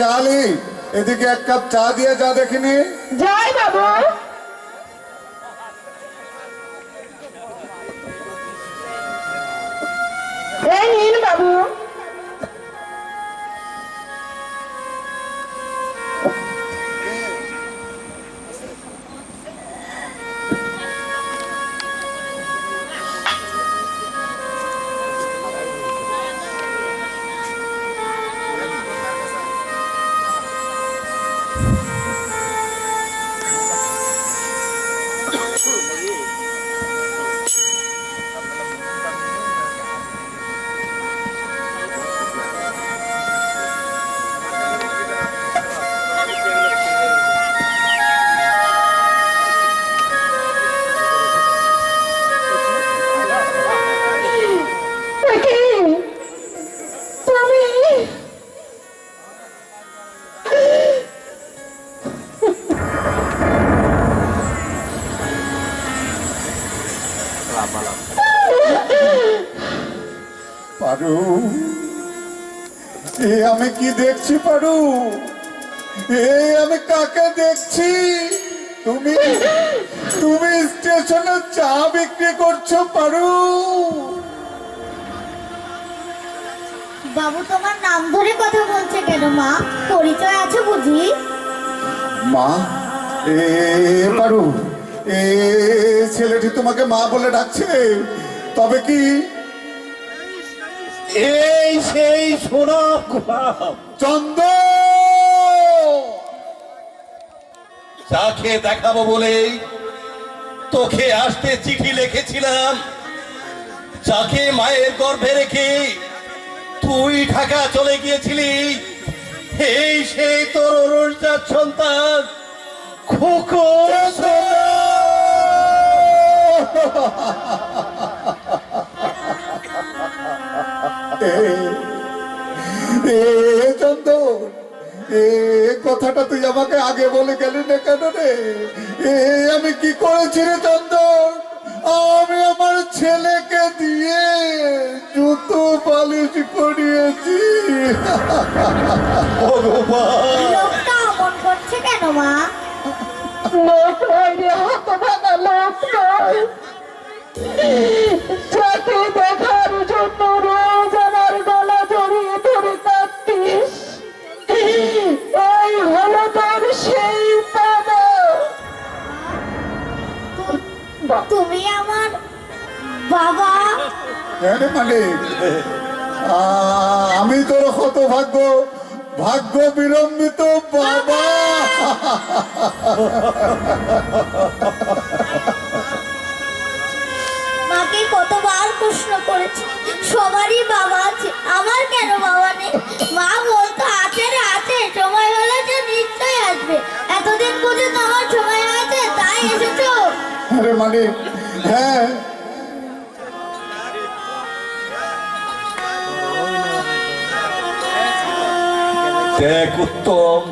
চালি এদিকে এক কাপ চা দিয়ে যা দেখিনি। দেখছি পারু এ আমি কাকে দেখছি? তুমি তুমি স্টেশনে চা বিক্রি করছ পারু। বাবু তোমার নাম ধরে কথা বলছে কেন মা? পরিচয় আছে বুঝি? মা এ পারু এ ছেলেটি তোমাকে মা বলে ডাকছে। তবে কি? এই সেই সোনা চন্দ যাকে দেখাবো বলেই তোকে আসতে চিঠি লিখেছিলাম। যাকে মায়ের গর্ভে রেখে তুই ঢাকা চলে গিয়েছিলি। এই সেই তোর অনুজাত সন্তান খোকো চন্দন এ কথাটা তুই আমাকে আগে বলে গেলি না কেন রে? এ আমি কি করেছি রে চন্দন? আমি আমার ছেলেকে দিয়ে জুতো পালিশ করিয়েছি করছে কেন মা? দেখার জন্য সেই পাবা তুমি আমার বাবা। হ্যাঁ মালিক আমি তোর কত ভাগ্য ভাগ্য বিলম্বিত বাবা। মাকে কতবার প্রশ্ন করেছি সবারই বাবা আছে আমার কেন বাবা নেই? মা বলতো মালিক। হ্যাঁ। উত্তম।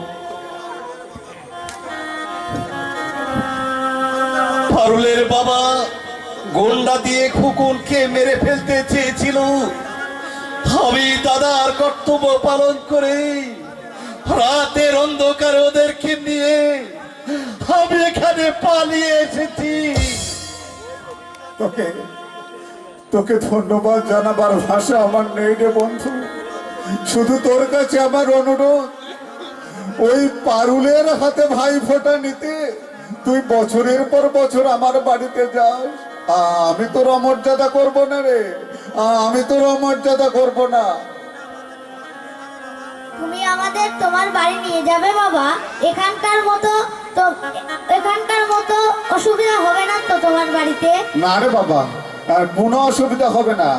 পারুলের বাবা গন্ডা দিয়ে খুকুনকে মেরে ফেলতে চেয়েছিল। আমি দাদার কর্তব্য পালন করে রাতের অন্ধকারে ওদেরকে নিয়ে আমি এখানে পালিয়ে এসেছি। তোকে তোকে ধন্যবাদ জানাবার ভাষা আমার নেই রে বন্ধু। শুধু তোর কাছে আমার অনুরোধ, ওই পারুলের হাতে ভাই ফোঁটা নিতে তুই বছরের পর বছর আমার বাড়িতে যাস। আমি তোর অমর্যাদা করব না রে আমি তোর অমর্যাদা করব না। তুমি আমাদের তোমার বাড়ি নিয়ে যাবে বাবা, এখানকার মতো তো এখানকার মতো অসুবিধা হবে না তো তোমার বাড়িতে? না রে বাবা আর কোনো অসুবিধা হবে না।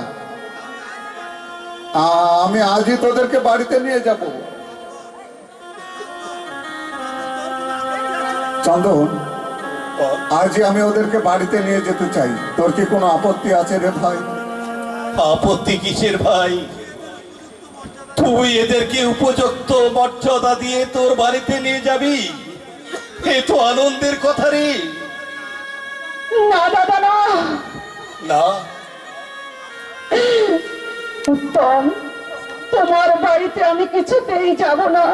আমি আজই তোদেরকে বাড়িতে নিয়ে যাব। চন্দন আজই আমি ওদেরকে বাড়িতে নিয়ে যেতে চাই। তোর কি কোনো আপত্তি আছে রে ভাই? আপত্তি কিসের ভাই? তুই এদেরকে উপযুক্ত মর্যাদা দিয়ে তোর বাড়িতে নিয়ে যাবি? এ তো আনন্দের কথা রে। না দাদা না। না? উত্তম তোমার বাড়িতে আমি কিছুতেই যাব না।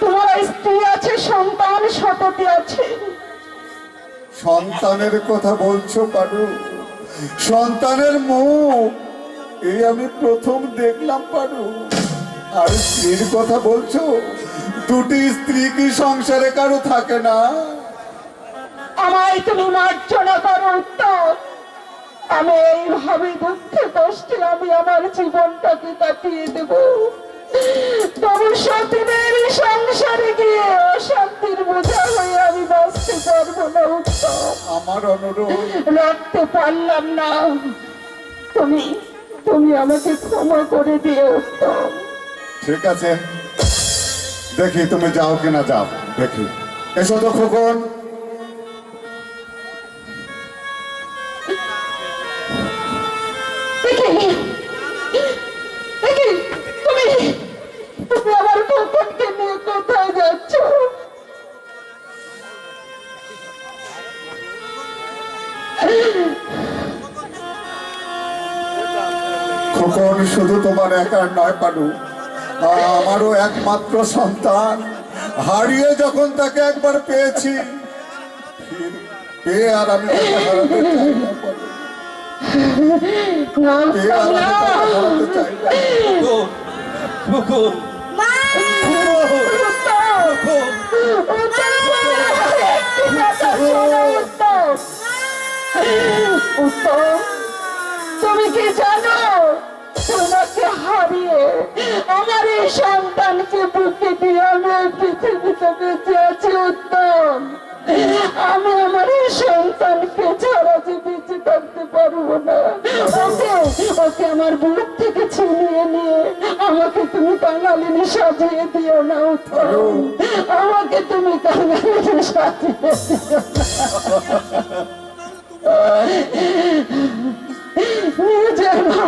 তোমার স্ত্রী আছে সন্তান সততি আছে। সন্তানের কথা বলছো পারু। সন্তানের মুখ এই আমি প্রথম দেখলাম পারু। আর স্ত্রীর কথা বলছো দুটি স্ত্রী কি সংসারে কারও থাকে না? আমায় তুমি মার্জনা করো উত্তম আমি এইভাবে দুঃখে কষ্টে আমি আমার জীবনটাকে কাটিয়ে দেব। তবু সতীদের সংসারে গিয়ে অশান্তির বোঝা হয়ে আমি বাঁচতে পারব না আমার অনুরোধ। রাখতে পারলাম না। তুমি তুমি আমাকে ক্ষমা করে উত্তম ঠিক আছে। দেখি তুমি যাও কিনা যাও দেখি। এসো তো খোকন। খোকন শুধু তোমার একার নয় পারু আমারও একমাত্র সন্তান। হারিয়ে যখন তাকে একবার পেয়েছি পেয়ে আর আমি তাকে হারাতে চাই আমি তুমি কি জানো? তোমাকে হারিয়ে এই সন্তানকে বুকে দিয়ে আমি এই পৃথিবীতে বেঁচে আছি উত্তম। আমি আমার এই সন্তানকে ছাড়া যে বেঁচে থাকতে পারব না। ওকে ওকে আমার বুক থেকে ছিনিয়ে নিয়ে আমাকে তুমি কাঙালিনী সাজিয়ে দিও না উত্তম। আমাকে তুমি কাঙালিনী সাজিয়ে দিও না।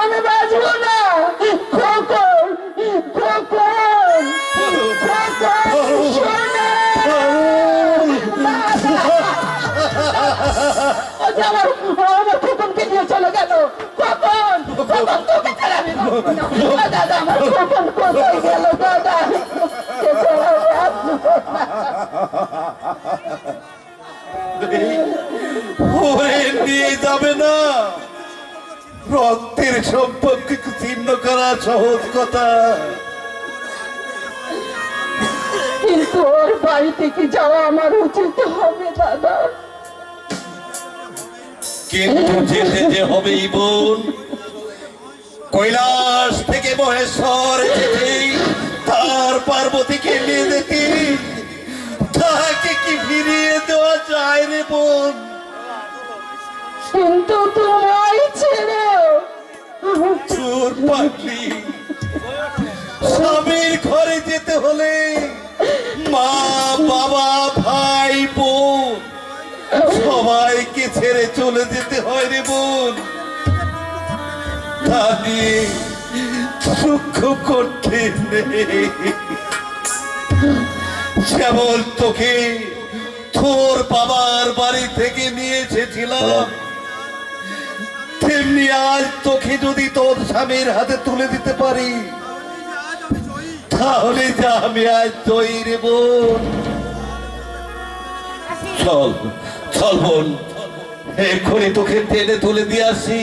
আমি বাঁচবো না। দাদা আমার খোকন কোথায় গেল দাদা কে ছাড়া বাঁচবো না। ওরে নিয়ে যাবে না। রক্তের সম্পর্ক ছিন্ন করা সহজ কথা। কিন্তু ওর বাড়ি থেকে যাওয়া আমার উচিত হবে দাদা? কিন্তু যেতে যে হবেই বোন। কৈলাস থেকে মহেশ্বর যেতে তার পার্বতীকে নিয়ে যেতে তাকে কি ফিরিয়ে দেওয়া যায় রে বোন? কিন্তু তোমায় ছেড়ে চোর পাগলি স্বামীর ঘরে যেতে হলে মা বাবা ভাই বোন সবাইকে ছেড়ে চলে যেতে হয় রে বোন। নিয়ে দুঃখ করতে যেমন তোকে তোর বাবার বাড়ি থেকে নিয়ে এসেছিলাম, তেমনি আজ তোকে যদি তোর স্বামীর হাতে তুলে দিতে পারি, তাহলে যা আমি আজ তৈরি বোন। চল চল বোন, এক্ষুনি তোকে টেনে তুলে দিয়ে আসি।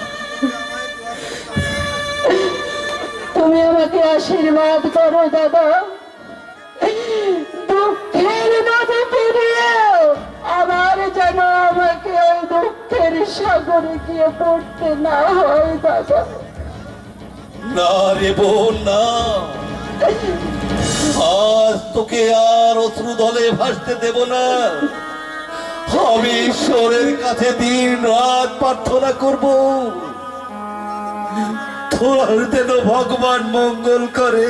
তুমি আমাকে আশীর্বাদ করো, দাদা। দুঃখের নদী পেরিয়ে আবার যেন আমাকে ওই দুঃখের সাগরে গিয়ে পড়তে না হয়, দাদা। না রে বোন, না। আজ তোকে আর অশ্রু দলে ভাসতে দেব না। আমি ঈশ্বরের কাছে দিন রাত প্রার্থনা করব। ভগবান মঙ্গল করে।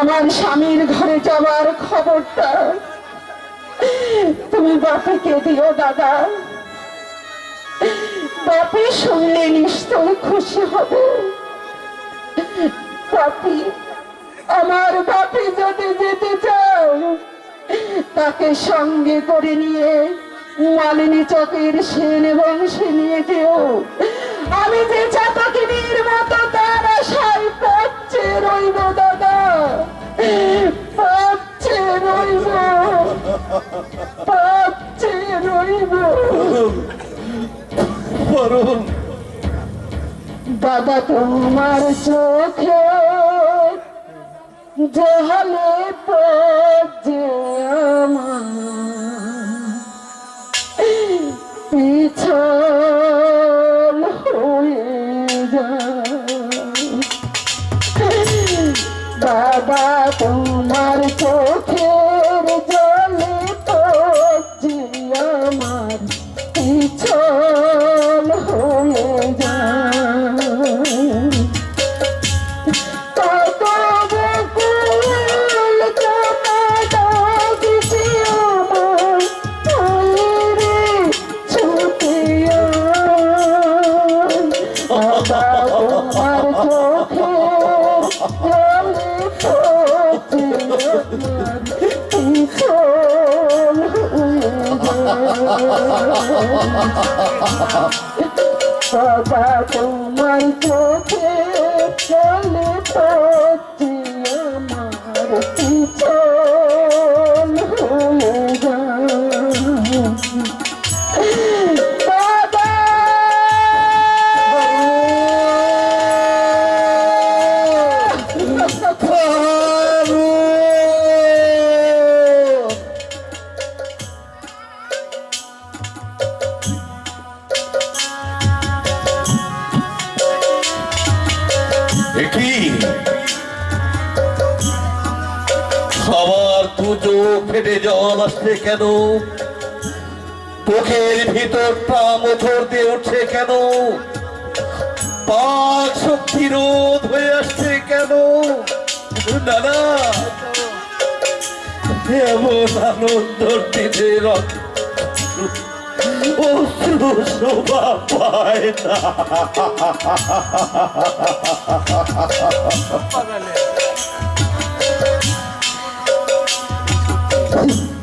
আমার স্বামীর ঘরে যাওয়ার খবরটা তুমি বাপিকে দিও, দাদা। বাপি শুনলে নিশ্চয় খুশি হবে। বাপি, আমার বাপি যদি যেতে চাও, তাকে সঙ্গে করে নিয়ে মালিনী চকের সেন এবং সে নিয়ে যেও। আমি যে চাতকিনীর মতো তার আশায় পচ্ছে রইব দাদা। পচ্ছে রইব। পচ্ছে রইব। বরুণ। দাদা তোমার চোখে জহলে পড়ছে আমার। বাবা তোমার চোখে চলে পড়ছি আমার পিছন ফেটে জল আসছে কেন? চোখের ভিতরটা মোথর দিয়ে উঠছে কেন? পাক শক্তি রোধ হয়ে আসছে কেন? দাদা এমন আনন্দ দিতে অশ্রু পায় না।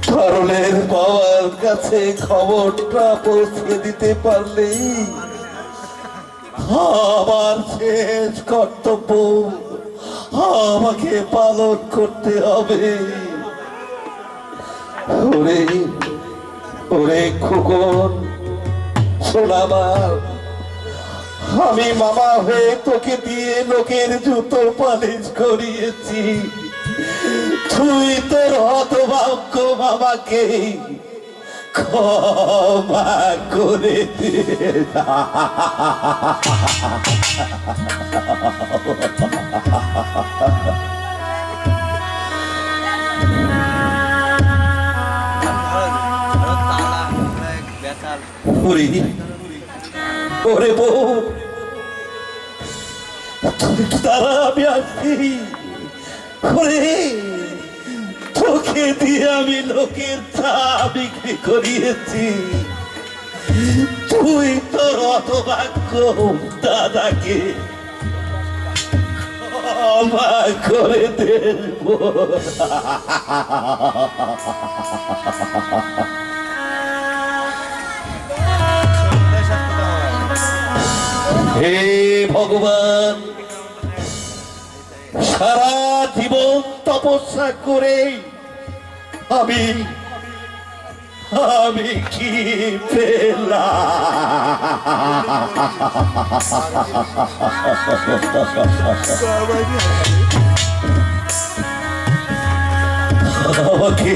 করলের বাবার কাছে খবরটা পৌঁছে দিতে পারলেই আমার শেষ কর্তব্য আমাকে পালন করতে হবে। ওরে ওরে খুকন শোনাবার আমি মামা হয়ে তোকে দিয়ে লোকের জুতো পালিশ করিয়েছি। তুই তোর হতভাগ্য বাবাকে ক্ষমা করে দে। ওরে ওরে তুমি তারা আমি আসছি। ওরে তোকে দিয়ে আমি লোকের চা বিক্রি করিয়েছি। তুই তোর অতভাগ্য দাদাকে করে হে ভগবান, সারা জীবন তপস্যা করে আমি আমি কি আমাকে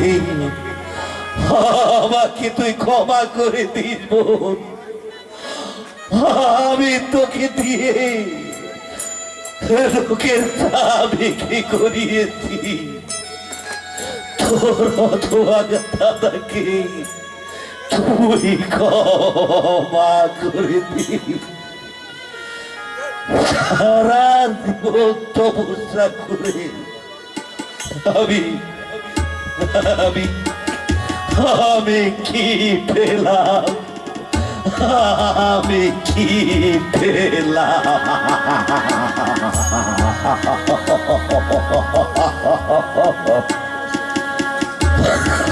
আমাকে তুই ক্ষমা করে দিস, বোন। আমি তোকে দিয়ে লোকের চা বিক্রি করিয়েছি। দাদাকে তুই ক্ষমা করে দিবি। সারা জীবন তপস্যা করে আমি আমি আমি কি পেলাম? আমি কি পেলাম? Oh, Thank you.